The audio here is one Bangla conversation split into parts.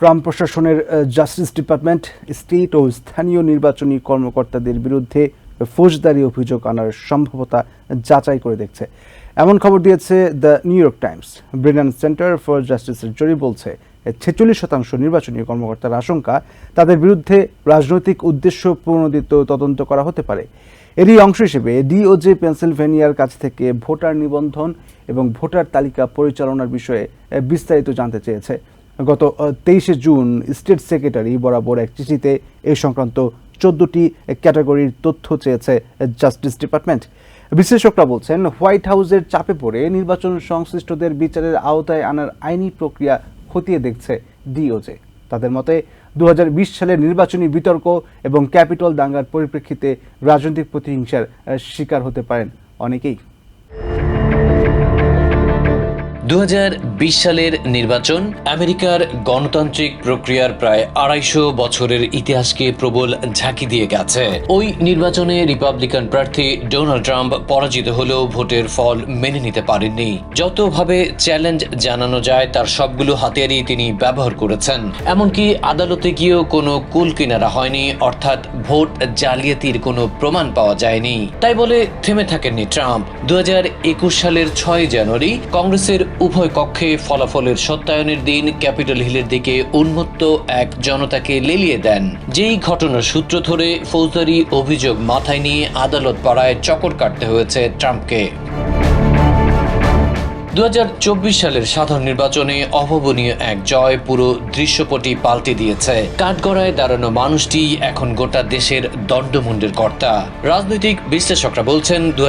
ক্রাম প্রশাসনের জাস্টিস ডিপার্টমেন্ট স্টেট ও স্থানীয় নির্বাচনী কর্মকর্তাদের বিরুদ্ধে ফৌজদারি অভিযোগ আনার সম্ভাবতা যাচাই করে দেখছে। এমন খবর দিয়েছে the New York Times Britain centre for জাস্টিসের জরি বলছে, ছেচল্লিশ শতাংশ নির্বাচনী কর্মকর্তার আশঙ্কা, তাদের বিরুদ্ধে রাজনৈতিক উদ্দেশ্য প্রণোদিত তদন্ত করা হতে পারে। এরই অংশ হিসেবে ডিওজে পেনসিলভেনিয়ার কাছ থেকে ভোটার নিবন্ধন এবং ভোটার তালিকা পরিচালনার বিষয়ে বিস্তারিত জানতে চেয়েছে। গত তেইশে জুন স্টেট সেক্রেটারি বরাবর এক চিঠিতে এ সংক্রান্ত চোদ্দটি ক্যাটাগরির তথ্য চেয়েছে জাস্টিস ডিপার্টমেন্ট। বিশ্লেষকরা বলছেন, হোয়াইট হাউসের চাপে পড়ে নির্বাচন সংশ্লিষ্টদের বিচারের আওতায় আনার আইনি প্রক্রিয়া খতিয়ে দেখছে ডিওজে। তাদের মতে দু হাজার বিশ সালের নির্বাচনী বিতর্ক এবং ক্যাপিটল দাঙ্গার পরিপ্রেক্ষিতে রাজনৈতিক প্রতিহিংসার শিকার হতে পারেন অনেকেই। দু হাজার বিশ সালের নির্বাচন আমেরিকার গণতান্ত্রিক প্রক্রিয়ার প্রায় আড়াইশো বছরের ইতিহাসকে প্রবল ঝাঁকি দিয়ে গেছে। ওই নির্বাচনে রিপাবলিকান প্রার্থী ডোনাল্ড ট্রাম্প পরাজিত হলেও ভোটের ফল মেনে নিতে পারেননি। যতভাবে চ্যালেঞ্জ জানানো যায়, তার সবগুলো হাতিয়ারই তিনি ব্যবহার করেছেন। এমনকি আদালতে গিয়েও কোনো কুল কিনারা হয়নি, অর্থাৎ ভোট জালিয়াতির কোনো প্রমাণ পাওয়া যায়নি। তাই বলে থেমে থাকেননি ট্রাম্প। দু হাজার একুশ সালের ছয় জানুয়ারি কংগ্রেসের উভয় কক্ষে ফলাফলের সত্যায়নের দিন ক্যাপিটাল হিলের দিকে উন্মুক্ত এক জনতাকে লেলিয়ে দেন। যেই ঘটনার সূত্র ধরে ফৌজদারি অভিযোগ মাথায় নিয়ে আদালত পাড়ায় চকর কাটতে হয়েছে ট্রাম্পকে। দু হাজার চব্বিশ সালের সাধারণ নির্বাচনে অভাবনীয় এক জয় পুরো দৃশ্যপটি পাল্টে দিয়েছে। কাঠগড়ায় দাঁড়ানো মানুষটি এখন গোটা দেশের দণ্ডমুণ্ডের কর্তা। রাজনৈতিক বিশ্লেষকরা বলছেন দু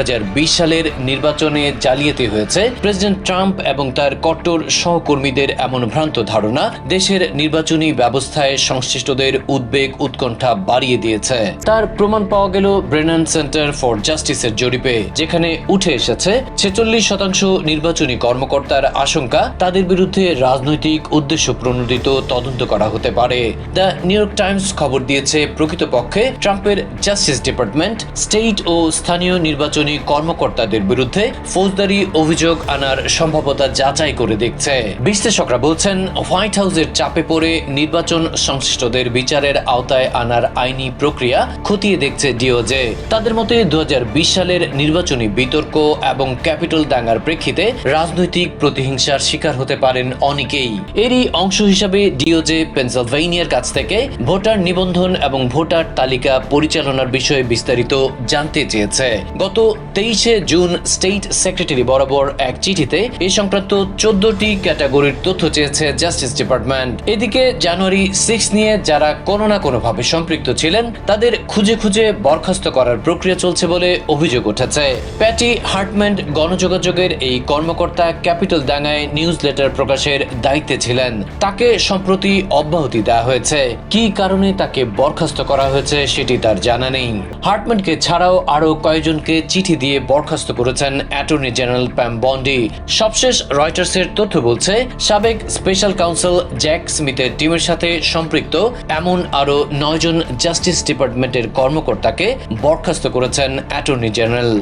সালের নির্বাচনে জালিয়াতি হয়েছে। প্রেসিডেন্ট ট্রাম্প এবং তার কট্টর সহকর্মীদের এমন ভ্রান্ত ধারণা দেশের নির্বাচনী ব্যবস্থায় সংশ্লিষ্টদের উদ্বেগ উৎকণ্ঠা বাড়িয়ে দিয়েছে। তার প্রমাণ পাওয়া গেল ব্রেনান সেন্টার ফর জাস্টিসের জরিপে, যেখানে উঠে এসেছে, ছেচল্লিশ শতাংশ নির্বাচনী কর্মকর্তার আশঙ্কা, তাদের বিরুদ্ধে রাজনৈতিক উদ্দেশ্য প্রণোদিত তদন্ত করা হতে পারে। দ্য নিউ ইয়র্ক টাইমস খবর দিয়েছে, প্রকৃতপক্ষে ট্রাম্পের জাস্টিস ডিপার্টমেন্ট, স্টেট ও স্থানীয় নির্বাচনী কর্মকর্তাদের বিরুদ্ধে ফৌজদারি অভিযোগ আনার সম্ভাবতা যাচাই করে দেখছে। বিশ্লেষকরা বলছেন, হোয়াইট হাউসের চাপে পড়ে নির্বাচন সংশ্লিষ্টদের বিচারের আওতায় আনার আইনি প্রক্রিয়া খতিয়ে দেখছে ডিওজে তাদের মতে দু হাজার বিশ সালের নির্বাচনী বিতর্ক এবং ক্যাপিটাল দাঙ্গার প্রেক্ষিতে রাজনৈতিক প্রতিহিংসার শিকার হতে পারেন অনেকেই। এরই অংশ হিসাবে ডিওজে পেনসিলভেনিয়ার কাছ থেকে ভোটার নিবন্ধন এবং ভোটার তালিকা পরিচালনার বিষয়ে বিস্তারিত জানতে চেয়েছে। গত তেইশে জুন স্টেট সেক্রেটারি বরাবর এক চিঠিতে এ সংক্রান্ত চোদ্দটি ক্যাটাগরির তথ্য চেয়েছে জাস্টিস ডিপার্টমেন্ট। এদিকে জানুয়ারি সিক্স নিয়ে যারা কোনো না কোনোভাবে সম্পৃক্ত ছিলেন, তাদের খুঁজে খুঁজে বরখাস্ত করার প্রক্রিয়া চলছে বলে অভিযোগ উঠেছে। প্যাটি হার্টম্যান্ড গণযোগাযোগের এই কর্মকর্তা ক্যাপিটাল ডাঙ্গায় নিউজ লেটার প্রকাশের দায়িত্বে ছিলেন। তাকে সম্প্রতি অব্যাহতি দেওয়া হয়েছে। কি কারণে তাকে বরখাস্ত করা হয়েছে সেটি তার জানা নেই। হার্টম্যানকে ছাড়াও আরও কয়েকজনকে চিঠি দিয়ে বরখাস্ত করেছেন অ্যাটর্নি জেনারেল প্যাম বন্ডি। সবশেষ রয়টার্সের তথ্য বলছে, সাবেক স্পেশাল কাউন্সিল জ্যাক স্মিথের টিমের সাথে সম্পৃক্ত এমন আরও নয়জন জাস্টিস ডিপার্টমেন্টের কর্মকর্তাকে বরখাস্ত করেছেন অ্যাটর্নি জেনারেল।